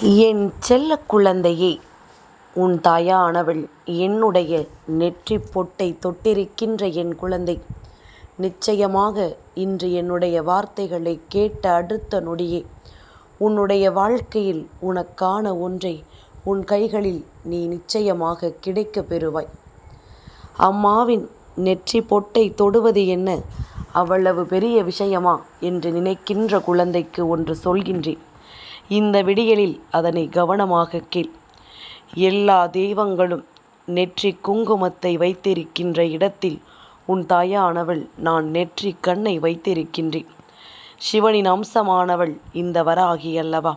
என் செல்ல குழந்தையே உன் தாயானவள் என்னுடைய நெற்றி பொட்டை தொட்டிருக்கின்ற என் குழந்தை. நிச்சயமாக இன்று என்னுடைய வார்த்தைகளைக் கேட்ட அடுத்த நொடியே உன்னுடைய வாழ்க்கையில் உனக்கான ஒன்றை உன் கைகளில் நீ நிச்சயமாக கிடைக்கப் பெறுவாய். அம்மாவின் நெற்றி பொட்டை தொடுவது என்ன? அவ்வளவு பெரிய விஷயமா என்று நினைக்கின்ற குழந்தைக்கு ஒன்று சொல்கின்றேன். இந்த விடியலில் அதனை கவனமாக கேள். எல்லா தெய்வங்களும் நெற்றி குங்குமத்தை வைத்திருக்கின்ற இடத்தில் உன் தாயானவள் நான் நெற்றி கண்ணை வைத்திருக்கின்றேன். சிவனின் அம்சமானவள் இந்த வராகி அல்லவா?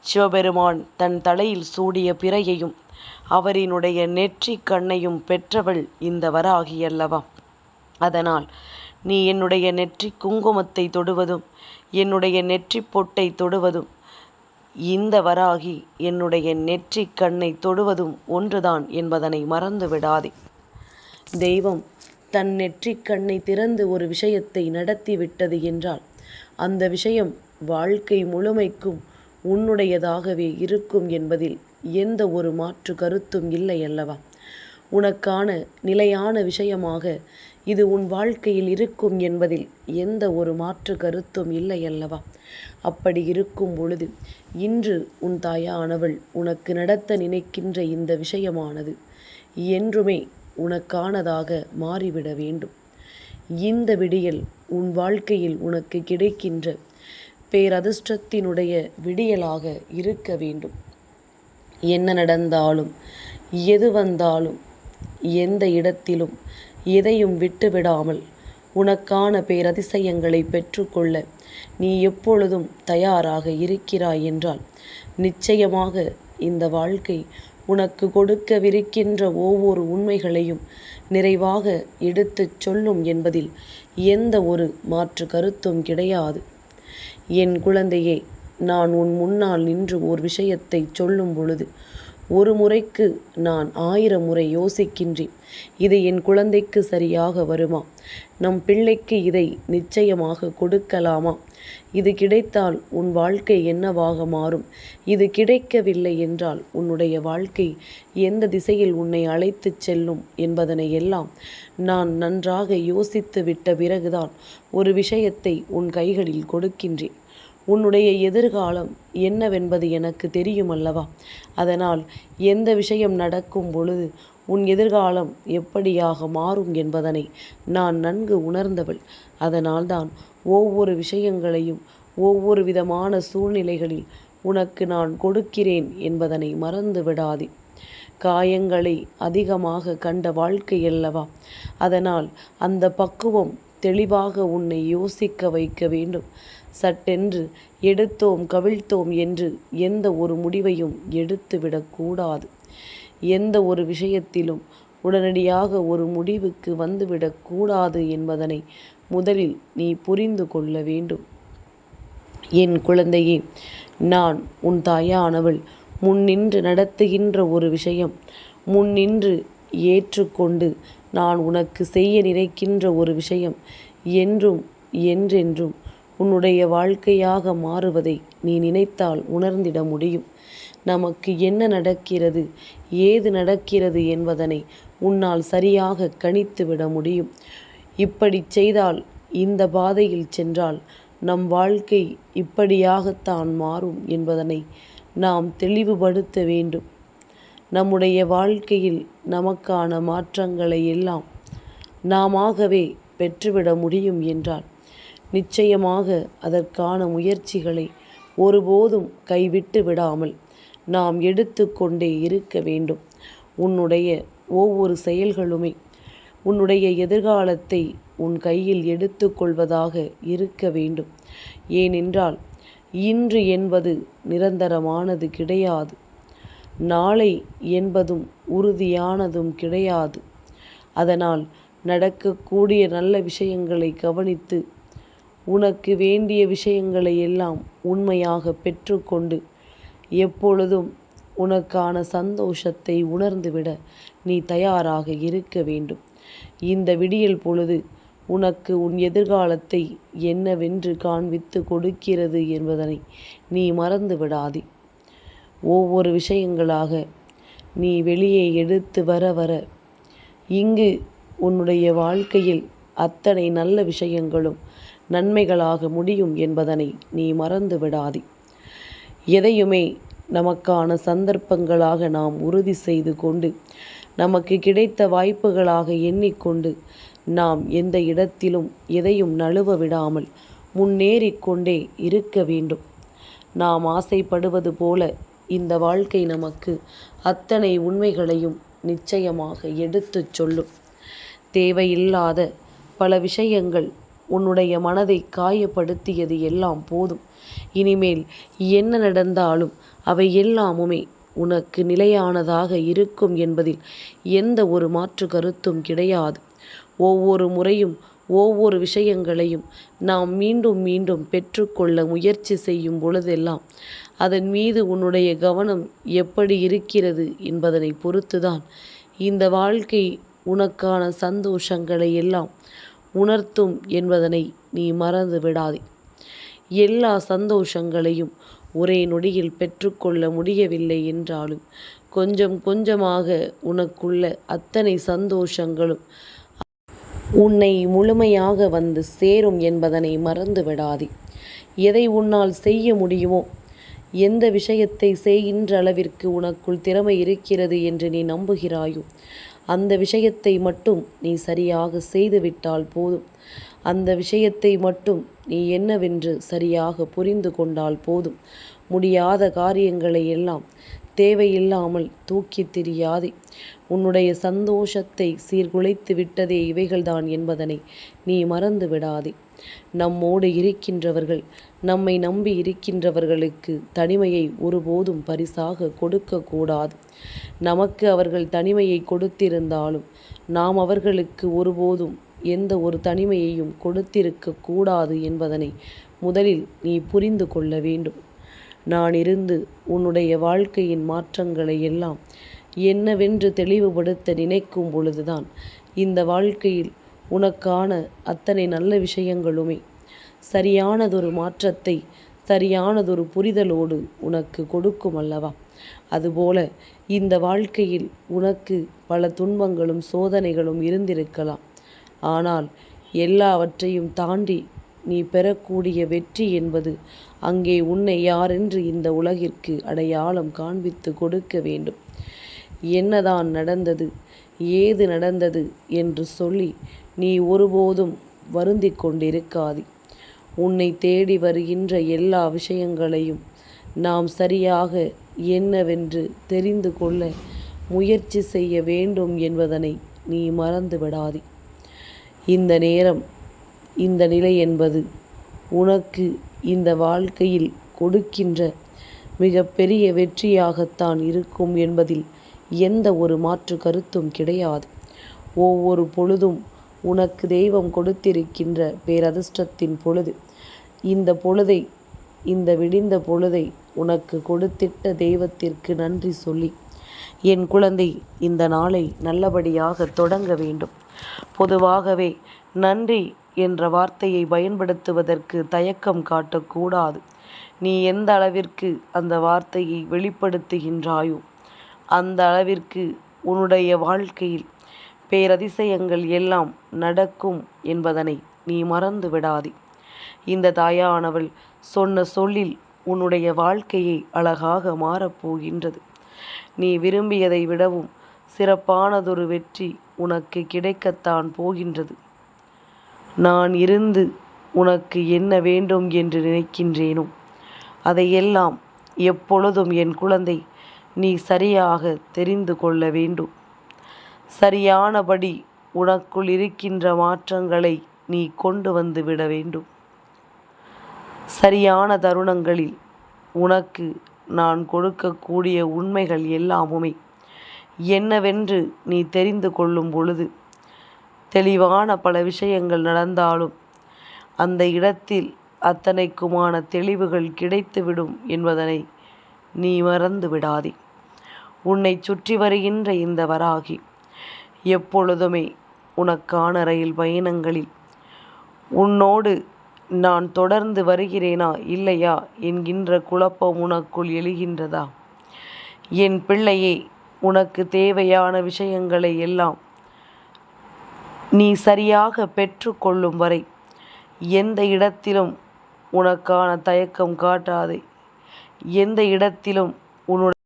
சிவபெருமான் தன் தலையில் சூடிய பிறையையும் அவரினுடைய நெற்றி கண்ணையும் பெற்றவள் இந்த வராகி அல்லவா? அதனால் நீ என்னுடைய நெற்றி குங்குமத்தை தொடுவதும் என்னுடைய நெற்றி பொட்டை தொடுவதும் இந்த வராகி என்னுடைய நெற்றி கண்ணை தொடுவதும் ஒன்றுதான் என்பதனை மறந்து விடாதே தெய்வம் தன் நெற்றி கண்ணை திறந்து ஒரு விஷயத்தை நடத்தி விட்டது என்றால் அந்த விஷயம் வாழ்க்கை முழுமைக்கும் உன்னுடையதாகவே இருக்கும் என்பதில் எந்த ஒரு மாற்று கருத்தும் இல்லை அல்லவா? உனக்கான நிலையான விஷயமாக இது உன் வாழ்க்கையில் இருக்கும் என்பதில் எந்த ஒரு மாற்று கருத்தும் இல்லை அல்லவா? அப்படி இருக்கும் பொழுது இன்று உன் தாயானவள் உனக்கு நடத்த நினைக்கின்ற இந்த விஷயமானது என்றுமே உனக்கானதாக மாறிவிட வேண்டும். இந்த விடியல் உன் வாழ்க்கையில் உனக்கு கிடைக்கின்ற பேரதிர்ஷ்டத்தினுடைய விடியலாக இருக்க வேண்டும். என்ன நடந்தாலும் எது வந்தாலும் எந்த இடத்திலும் எதையும் விட்டுவிடாமல் உனக்கான பேரதிசயங்களை பெற்றுக்கொள்ள நீ எப்பொழுதும் தயாராக இருக்கிறாய் என்றால் நிச்சயமாக இந்த வாழ்க்கை உனக்கு கொடுக்கவிருக்கின்ற ஒவ்வொரு உண்மைகளையும் நிறைவாக எடுத்துச் சொல்லும் என்பதில் எந்த ஒரு மாற்று கருத்தும் கிடையாது. என் குழந்தையே நான் உன் முன்னால் நின்று ஓர் விஷயத்தை சொல்லும் பொழுது ஒரு முறைக்கு நான் ஆயிரம் முறை யோசிக்கின்றேன். இது என் குழந்தைக்கு சரியாக வருமா? நம் பிள்ளைக்கு இதை நிச்சயமாக கொடுக்கலாமா? இது கிடைத்தால் உன் வாழ்க்கை என்னவாக மாறும்? இது கிடைக்கவில்லை என்றால் உன்னுடைய வாழ்க்கை எந்த திசையில் உன்னை அழைத்துச் செல்லும் என்பதனை எல்லாம் நான் நன்றாக யோசித்து விட்ட பிறகுதான் ஒரு விஷயத்தை உன் கைகளில் கொடுக்கின்றேன். உன்னுடைய எதிர்காலம் என்னவென்பது எனக்கு தெரியும் அல்லவா? அதனால் எந்த விஷயம் நடக்கும் பொழுது உன் எதிர்காலம் எப்படியாக மாறும் என்பதனை நான் நன்கு உணர்ந்தவள். அதனால்தான் ஒவ்வொரு விஷயங்களையும் ஒவ்வொரு விதமான சூழ்நிலைகளில் உனக்கு நான் கொடுக்கிறேன் என்பதனை மறந்து விடாதே. காயங்களை அதிகமாக கண்ட வாழ்க்கை அல்லவா? அதனால் அந்த பக்குவம் தெளிவாக உன்னை யோசிக்க வைக்க வேண்டும். சட்டென்று எடுத்தோம் கவிழ்த்தோம் என்று எந்த ஒரு முடிவையும் எடுத்துவிடக்கூடாது எந்த ஒரு விஷயத்திலும் உடனடியாக ஒரு முடிவுக்கு வந்துவிடக்கூடாது என்பதனை முதலில் நீ புரிந்து கொள்ள வேண்டும். என் குழந்தையே நான் உன் தாயானவள். முன்னின்று நடத்துகின்ற ஒரு விஷயம் முன்னின்று ஏற்றுக்கொண்டு நான் உனக்கு செய்ய நினைக்கின்ற ஒரு விஷயம் என்றும் என்றென்றும் உன்னுடைய வாழ்க்கையாக மாறுவதை நீ நினைத்தால் உணர்ந்திட முடியும். நமக்கு என்ன நடக்கிறது ஏது நடக்கிறது என்பதனை உன்னால் சரியாக கணித்து விட முடியும். இப்படி செய்தால் இந்த பாதையில் சென்றால் நம் வாழ்க்கை இப்படியாகத்தான் மாறும் என்பதனை நாம் தெளிவுபடுத்த வேண்டும். நம்முடைய வாழ்க்கையில் நமக்கான மாற்றங்களை எல்லாம் நாமவே பெற்றுவிட முடியும் என்றால் நிச்சயமாக அதற்கான முயற்சிகளை ஒருபோதும் கைவிட்டு விடாமல் நாம் எடுத்து கொண்டே இருக்க வேண்டும். உன்னுடைய ஒவ்வொரு செயல்களுமே உன்னுடைய எதிர்காலத்தை உன் கையில் எடுத்துக்கொள்வதாக இருக்க வேண்டும். ஏனென்றால் இன்று என்பது நிரந்தரமானது கிடையாது. நாளை என்பதும் உறுதியானதும் கிடையாது. அதனால் நடக்கக்கூடிய நல்ல விஷயங்களை கவனித்து உனக்கு வேண்டிய விஷயங்களை எல்லாம் உண்மையாக பெற்றுக்கொண்டு எப்பொழுதும் உனக்கான சந்தோஷத்தை உணர்ந்துவிட நீ தயாராக இருக்க வேண்டும். இந்த விடியல் பொழுது உனக்கு உன் எதிர்காலத்தை என்னவென்று காண்பித்து கொடுக்கிறது என்பதனை நீ மறந்து விடாதே. ஒவ்வொரு விஷயங்களாக நீ வெளியே எடுத்து வர வர இங்கு உன்னுடைய வாழ்க்கையில் அத்தனை நல்ல விஷயங்களும் நன்மைகளாக முடியும் என்பதனை நீ மறந்து விடாதே. எதையுமே நமக்கான சந்தர்ப்பங்களாக நாம் உறுதி செய்து கொண்டு நமக்கு கிடைத்த வாய்ப்புகளாக எண்ணிக்கொண்டு நாம் எந்த இடத்திலும் எதையும் நழுவ விடாமல் முன்னேறிக்கொண்டே இருக்க வேண்டும். நாம் ஆசைப்படுவது போல இந்த வாழ்க்கை நமக்கு அத்தனை உண்மைகளையும் நிச்சயமாக எடுத்துச் சொல்லும். தேவையில்லாத பல விஷயங்கள் உன்னுடைய மனதை காயப்படுத்தியது எல்லாம் போதும். இனிமேல் என்ன நடந்தாலும் அவை எல்லாமுமே உனக்கு நிலையானதாக இருக்கும் என்பதில் எந்த ஒரு மாற்று கருத்தும் கிடையாது. ஒவ்வொரு முறையும் ஒவ்வொரு விஷயங்களையும் நாம் மீண்டும் மீண்டும் பெற்றுக்கொள்ள முயற்சி செய்யும் பொழுதெல்லாம் அதன் மீது உன்னுடைய கவனம் எப்படி இருக்கிறது என்பதனை பொறுத்துதான் இந்த வாழ்க்கை உனக்கான சந்தோஷங்களை எல்லாம் உணர்த்தும் என்பதனை நீ மறந்து விடாதே. எல்லா சந்தோஷங்களையும் ஒரே நொடியில் பெற்றுக்கொள்ள முடியவில்லை என்றாலும் கொஞ்சம் கொஞ்சமாக உனக்குள்ள அத்தனை சந்தோஷங்களும் உன்னை முழுமையாக வந்து சேரும் என்பதனை மறந்து விடாதே. எதை உன்னால் செய்ய முடியுமோ எந்த விஷயத்தை செய்கின்ற அளவிற்கு உனக்குள் திறமை இருக்கிறது என்று நீ நம்புகிறாயோ அந்த விஷயத்தை மட்டும் நீ சரியாக செய்துவிட்டால் போதும். அந்த விஷயத்தை மட்டும் நீ என்னவென்று சரியாக புரிந்து கொண்டால் போதும். முடியாத காரியங்களை எல்லாம் தேவையில்லாமல் தூக்கி திரியாதே. உன்னுடைய சந்தோஷத்தை சீர்குலைத்து விட்டதே இவைகள்தான் என்பதனை நீ மறந்து விடாதே நம்மோடு இருக்கின்றவர்கள் நம்மை நம்பி இருக்கின்றவர்களுக்கு தனிமையை ஒருபோதும் பரிசாக கொடுக்கக்கூடாது. நமக்கு அவர்கள் தனிமையை கொடுத்திருந்தாலும் நாம் அவர்களுக்கு ஒருபோதும் எந்த ஒரு தனிமையையும் கொடுத்திருக்க கூடாது என்பதனை முதலில் நீ புரிந்து கொள்ள வேண்டும். நான் இருந்து உன்னுடைய வாழ்க்கையின் மாற்றங்களை எல்லாம் என்னவென்று தெளிவுபடுத்த நினைக்கும் பொழுதுதான் இந்த வாழ்க்கையில் உனக்கான அத்தனை நல்ல விஷயங்களுமே சரியானதொரு மாற்றத்தை சரியானதொரு புரிதலோடு உனக்கு கொடுக்கும் அல்லவா? அதுபோல இந்த வாழ்க்கையில் உனக்கு பல துன்பங்களும் சோதனைகளும் இருந்திருக்கலாம். ஆனால் எல்லாவற்றையும் தாண்டி நீ பெறக்கூடிய வெற்றி என்பது அங்கே உன்னை யாரென்று இந்த உலகிற்கு அடையாளம் காண்பித்து கொடுக்க வேண்டும். என்னதான் நடந்தது ஏது நடந்தது என்று சொல்லி நீ ஒருபோதும் வருந்திக் கொண்டிருக்காதே. உன்னை தேடி வருகின்ற எல்லா விஷயங்களையும் நாம் சரியாக என்னவென்று தெரிந்து கொள்ள முயற்சி செய்ய வேண்டும் என்பதனை நீ மறந்து விடாதே இந்த நேரம் இந்த நிலை என்பது உனக்கு இந்த வாழ்க்கையில் கொடுக்கின்ற மிக பெரிய வெற்றியாகத்தான் இருக்கும் என்பதில் எந்த ஒரு மாற்று கருத்தும் கிடையாது. ஒவ்வொரு பொழுதும் உனக்கு தெய்வம் கொடுத்திருக்கின்ற பேரதிர்ஷ்டத்தின் பொழுது இந்த பொழுதை இந்த விடிந்த பொழுதை உனக்கு கொடுத்திட்ட தெய்வத்திற்கு நன்றி சொல்லி. என் குழந்தை இந்த நாளை நல்லபடியாக தொடங்க வேண்டும். பொதுவாகவே நன்றி என்ற வார்த்தையை பயன்படுத்துவதற்கு தயக்கம் காட்டக்கூடாது. நீ எந்த அளவிற்கு அந்த வார்த்தையை வெளிப்படுத்துகின்றாயோ அந்த அளவிற்கு உன்னுடைய வாழ்க்கையில் பேரதிசயங்கள் எல்லாம் நடக்கும் என்பதனை நீ மறந்து விடாதே இந்த தாயானவள் சொன்ன சொல்லில் உன்னுடைய வாழ்க்கையை அழகாக மாறப்போகின்றது நீ விரும்பியதை விடவும் சிறப்பானதொரு வெற்றி உனக்கு கிடைக்கத்தான் போகின்றது. நான் இருந்து உனக்கு என்ன வேண்டும் என்று நினைக்கின்றேனோ அதையெல்லாம் எப்பொழுதும் என் குழந்தை நீ சரியாக தெரிந்து கொள்ள வேண்டும். சரியானபடி உனக்குள் இருக்கின்ற மாற்றங்களை நீ கொண்டு வந்து விட வேண்டும். சரியான தருணங்களில் உனக்கு நான் கொடுக்கக்கூடிய உண்மைகள் எல்லாமுமே. என்னவென்று நீ தெரிந்து கொள்ளும் பொழுது தெளிவான பல விஷயங்கள் நடந்தாலும் அந்த இடத்தில் அத்தனைக்குமான தெளிவுகள் கிடைத்துவிடும் என்பதனை நீ மறந்து விடாதே. உன்னை சுற்றி வருகின்ற இந்த வராகி எப்பொழுதுமே உனக்கான ரயில் பயணங்களில் உன்னோடு நான் தொடர்ந்து வருகிறேனா இல்லையா? என்கின்ற குழப்பம் உனக்குள் எழுகின்றதா? என் பிள்ளையே உனக்கு தேவையான விஷயங்களை எல்லாம் நீ சரியாக பெற்றுக்கொள்ளும் வரை எந்த இடத்திலும் உனக்கான தயக்கம் காட்டாதே. எந்த இடத்திலும் உன்னுடைய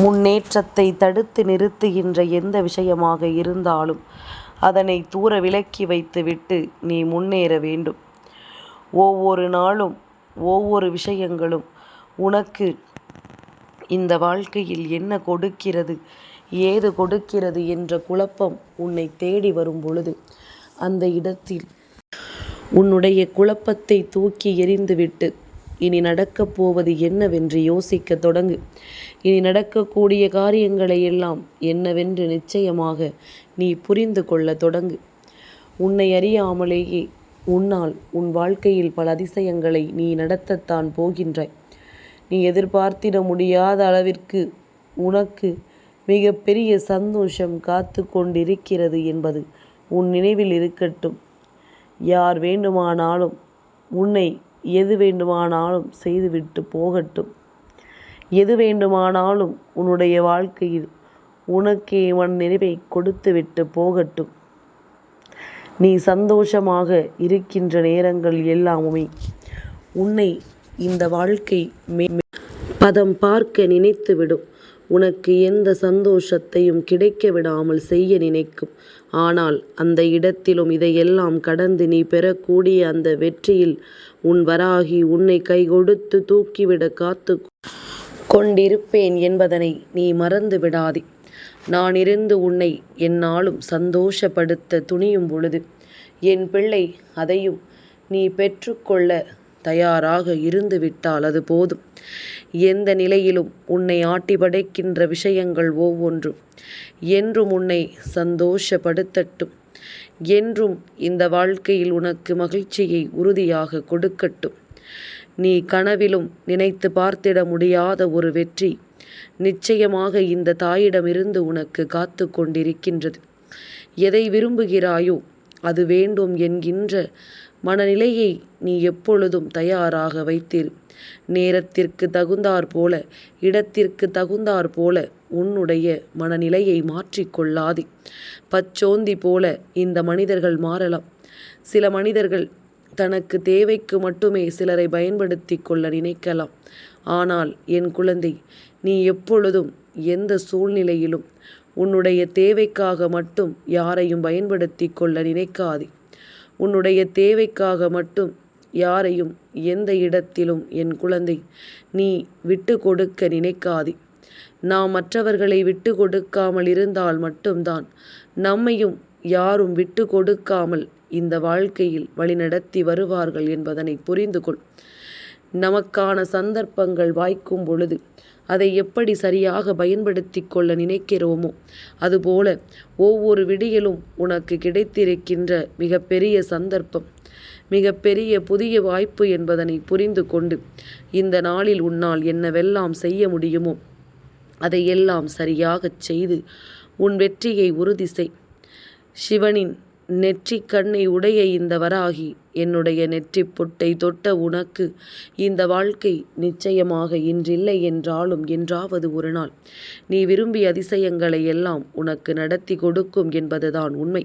முன்னேற்றத்தை தடுத்து நிறுத்துகின்ற எந்த விஷயமாக இருந்தாலும் அதனை தூர விலக்கி வைத்துவிட்டு நீ முன்னேற வேண்டும். ஒவ்வொரு நாளும் ஒவ்வொரு விஷயங்களும் உனக்கு இந்த வாழ்க்கையில் என்ன கொடுக்கிறது ஏது கொடுக்கிறது என்ற குழப்பம் உன்னை தேடி வரும் பொழுது அந்த இடத்தில் உன்னுடைய குழப்பத்தை தூக்கி எறிந்துவிட்டு இனி நடக்கப் போவது என்னவென்று யோசிக்க தொடங்கு. இனி நடக்கக்கூடிய காரியங்களை எல்லாம் என்னவென்று நிச்சயமாக நீ புரிந்து கொள்ள தொடங்கு. உன்னை அறியாமலேயே உன்னால் உன் வாழ்க்கையில் பல அதிசயங்களை நீ நடத்தத்தான் போகின்றாய். நீ எதிர்பார்த்திட முடியாத அளவிற்கு உனக்கு மிகப்பெரிய சந்தோஷம் காத்து கொண்டிருக்கிறது என்பது உன் நினைவில் இருக்கட்டும். யார் வேண்டுமானாலும் உன்னை எது வேண்டுமானாலும் செய்துவிட்டு போகட்டும். எது வேண்டுமானாலும் உன்னுடைய வாழ்க்கையில் உனக்கே மன நிறைவை கொடுத்துவிட்டு போகட்டும். நீ சந்தோஷமாக இருக்கின்ற நேரங்கள் எல்லாமுமே. உன்னை இந்த வாழ்க்கை மே பதம் பார்க்க நினைத்துவிடும். உனக்கு எந்த சந்தோஷத்தையும் கிடைக்க விடாமல் செய்ய நினைக்கும். ஆனால் அந்த இடத்திலும் இதையெல்லாம் கடந்து நீ பெறக்கூடிய அந்த வெற்றியில் உன் வராகி உன்னை கை கொடுத்து தூக்கிவிட காத்து கொண்டிருப்பேன் என்பதனை நீ மறந்து விடாதே நான் இருந்து உன்னை என்னாலும் சந்தோஷப்படுத்த துணியும் பொழுது என் பிள்ளை அதையும் நீ பெற்றுக்கொள்ள தயாராக இருந்து விட்டால் அது போதும். எந்த நிலையிலும் உன்னை ஆட்டி படைக்கின்ற விஷயங்கள் ஒவ்வொன்றும் என்றும் உன்னை சந்தோஷப்படுத்தட்டும். என்றும் இந்த வாழ்க்கையில் உனக்கு மகிழ்ச்சியை உறுதியாக கொடுக்கட்டும். நீ கனவிலும் நினைத்து பார்த்திட முடியாத ஒரு வெற்றி நிச்சயமாக இந்த தாயிடமிருந்து உனக்கு காத்து கொண்டிருக்கின்றது. எதை விரும்புகிறாயோ அது வேண்டும் என்கின்ற மனநிலையை நீ எப்பொழுதும் தயாராக வைத்திரு. நேரத்திற்கு தகுந்தாற் போல இடத்திற்கு தகுந்தாற் போல உன்னுடைய மனநிலையை மாற்றிக்கொள்ளாதே பச்சோந்தி போல இந்த மனிதர்கள் மாறலாம். சில மனிதர்கள் தனக்கு தேவைக்கு மட்டுமே சிலரை பயன்படுத்தி கொள்ள நினைக்கலாம். ஆனால் என் குழந்தை நீ எப்பொழுதும் எந்த சூழ்நிலையிலும் உன்னுடைய தேவைக்காக மட்டும் யாரையும் பயன்படுத்தி கொள்ள நினைக்காதே. உன்னுடைய தேவைக்காக மட்டும் யாரையும் எந்த இடத்திலும் என் குழந்தை நீ விட்டு கொடுக்க நினைக்காதே. நாம் மற்றவர்களை விட்டு கொடுக்காமல் இருந்தால் மட்டும்தான் நம்மையும் யாரும் விட்டு கொடுக்காமல் இந்த வாழ்க்கையில் வழிநடத்தி வருவார்கள் என்பதனை புரிந்து கொள் நமக்கான சந்தர்ப்பங்கள் வாய்க்கும் பொழுது அதை எப்படி சரியாக பயன்படுத்தி கொள்ள நினைக்கிறோமோ அதுபோல ஒவ்வொரு விடியலும் உனக்கு கிடைத்திருக்கின்ற மிகப்பெரிய சந்தர்ப்பம் மிகப்பெரிய புதிய வாய்ப்பு என்பதனை புரிந்து கொண்டு இந்த நாளில் உன்னால் என்னவெல்லாம் செய்ய முடியுமோ அதையெல்லாம் சரியாகச் செய்து உன் வெற்றியை உறுதி செய். சிவனின் நெற்றிக் கண்ணை உடைய இந்த வராகி என்னுடைய நெற்றிப் பொட்டை தொட்ட உனக்கு இந்த வாழ்க்கை நிச்சயமாக இன்றில்லை என்றாலும் என்றாவது ஒரு நாள் நீ விரும்பிய அதிசயங்களை எல்லாம் உனக்கு நடத்தி கொடுக்கும் என்பதுதான் உண்மை.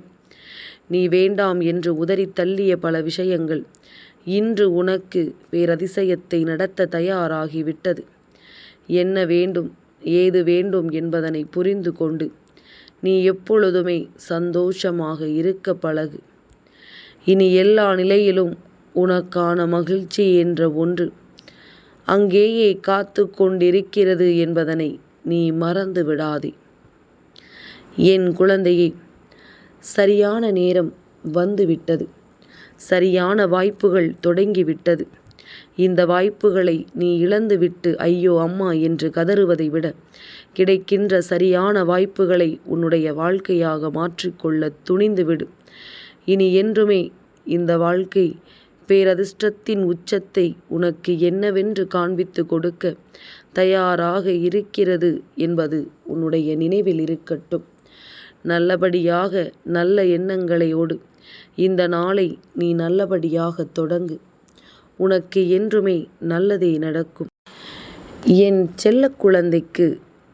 நீ வேண்டாம் என்று உதறி தள்ளிய பல விஷயங்கள் இன்று உனக்கு பேரதிசயத்தை நடத்த தயாராகிவிட்டது. என்ன வேண்டும் ஏது வேண்டும் என்பதனை புரிந்து கொண்டு நீ எப்பொழுதுமே சந்தோஷமாக இருக்க பழகு. இனி எல்லா நிலையிலும் உனக்கான மகிழ்ச்சி என்ற ஒன்று அங்கேயே காத்து கொண்டிருக்கிறது என்பதனை நீ மறந்து விடாதே. என் குழந்தையை சரியான நேரம் வந்துவிட்டது. சரியான வாய்ப்புகள் தொடங்கிவிட்டது. இந்த வாய்ப்புகளை நீ இழந்துவிட்டு ஐயோ அம்மா என்று கதறுவதை விட கிடைக்கின்ற சரியான வாய்ப்புகளை உன்னுடைய வாழ்க்கையாக மாற்றிக்கொள்ள துணிந்துவிடு இனி என்றுமே இந்த வாழ்க்கை பேரதிர்ஷ்டத்தின் உச்சத்தை உனக்கு என்னவென்று காண்பித்து கொடுக்க தயாராக இருக்கிறது என்பது உன்னுடைய நினைவில் இருக்கட்டும். நல்லபடியாக நல்ல எண்ணங்களையோடு இந்த நாளை நீ நல்லபடியாக தொடங்கு. உனக்கு என்றுமே நல்லதே நடக்கும். என் செல்ல குழந்தைக்கு